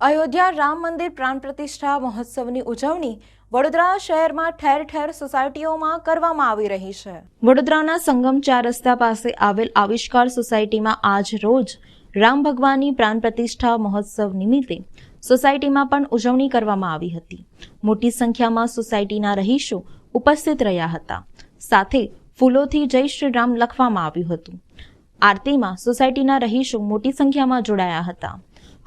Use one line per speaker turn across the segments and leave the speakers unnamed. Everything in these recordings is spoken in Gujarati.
અગિયાર રામ મંદિર પ્રાણ પ્રતિષ્ઠા મહોત્સવની ઉજવણી વડોદરા શહેરમાં ઠેર ઠેર સોસાયટીઓમાં કરવામાં આવી રહી છે. વડોદરાના સંગમ ચાર રસ્તા પાસે આવેલ આવિષ્કાર સોસાયટીમાં આજ રોજ રામ ભગવાનની પ્રાણ પ્રતિષ્ઠા મહોત્સવ નિમિત્તે સોસાયટીમાં પણ ઉજવણી કરવામાં આવી હતી. મોટી સંખ્યામાં સોસાયટીના રહીશો ઉપસ્થિત રહ્યા હતા. સાથે ફૂલોથી જય શ્રી રામ લખવામાં આવ્યું હતું. આરતીમાં સોસાયટીના રહીશો મોટી સંખ્યામાં જોડાયા હતા.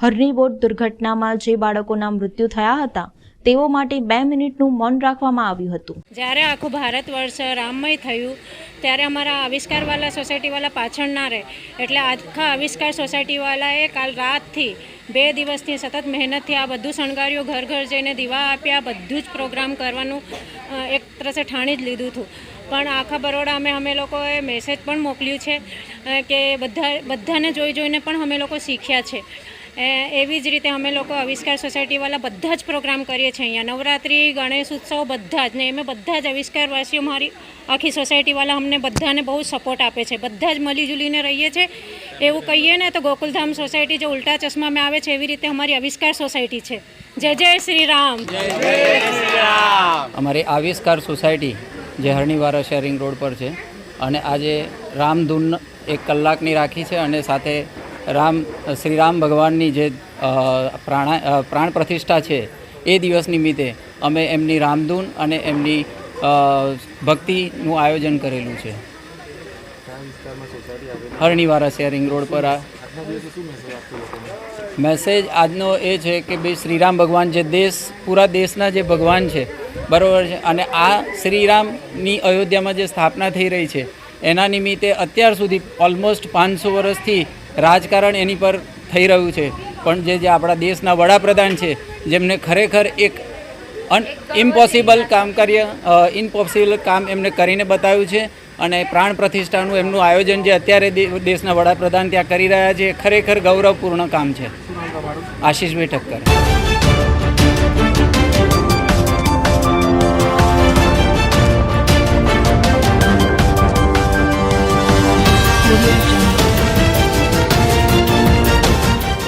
હરની બોટ દુર્ઘટનામાં જે બાળકોના મૃત્યુ થયા હતા, તેઓ માટે બે મિનિટનું મૌન રાખવામાં આવ્યું હતું.
જ્યારે આખું ભારત વર્ષ રામમય થયું, ત્યારે અમારા આવિષ્કારવાલા સોસાયટીવાલા પાછળ ના રહે. એટલે આખા આવિષ્કાર સોસાયટીવાલાએ કાલ રાતથી બે દિવસથી સતત મહેનતથી આ બધું શણગાર્યું, ઘર ઘર જઈને દીવા આપ્યા બધું જ પ્રોગ્રામ કરવાનું એક તરસે ઠાણી જ લીધું હતું. પણ આખા બરોડા અમે અમે લોકોએ મેસેજ પણ મોકલ્યું છે કે બધા, બધાને જોઈ જોઈને પણ અમે લોકો શીખ્યા છે. એવી જ રીતે અમે લોકો આવિષ્કાર સોસાયટીવાળા બધા જ પ્રોગ્રામ કરીએ છીએ અહીંયા. નવરાત્રિ ગણેશ ઉત્સવ બધા જ ને અમે બધા જ આવિષ્કારવાસીઓ મારી આખી સોસાયટીવાળા અમને બધાને બહુ સપોર્ટ આપે છે. બધા જ મળી જુલીને રહીએ છીએ એવું કહીએ ને તો ગોકુલધામ સોસાયટી જે ઉલ્ટા ચશ્મામાં આવે છે એવી રીતે અમારી આવિષ્કાર સોસાયટી છે. જય જય શ્રી રામ.
અમારી આવિષ્કાર સોસાયટી જે હરણીવારા શેરિંગ રોડ પર છે અને આજે રામધૂન એક કલાકની રાખી છે અને સાથે રામ, શ્રી રામ ભગવાનની જે પ્રાણા પ્રાણ પ્રતિષ્ઠા છે, એ દિવસ નિમિત્તે અમે એમની રામધૂન અને એમની ભક્તિનું આયોજન કરેલું છે. હરણીવારા શેરિંગ રોડ પર આ મેસેજ આજનો એ છે કે ભાઈ શ્રીરામ ભગવાન જે દેશ, પૂરા દેશના જે ભગવાન છે, બરાબર છે, અને આ શ્રીરામની અયોધ્યામાં જે સ્થાપના થઈ રહી છે, એના નિમિત્તે અત્યાર સુધી ઓલમોસ્ટ પાંચસો વર્ષથી રાજકારણ એની પર થઈ રહ્યું છે. પણ જે જે આપણા દેશના વડાપ્રધાન છે, જેમને ખરેખર એક અન ઇમ્પોસિબલ કામ કાર્ય ઇમ્પોસિબલ કામ એમને કરીને બતાવ્યું છે અને પ્રાણ પ્રતિષ્ઠાનું એમનું આયોજન જે અત્યારે દેશના વડાપ્રધાન ત્યાં કરી રહ્યા છે ખરેખર ગૌરવપૂર્ણ કામ છે. આશીષભાઈ ઠક્કર.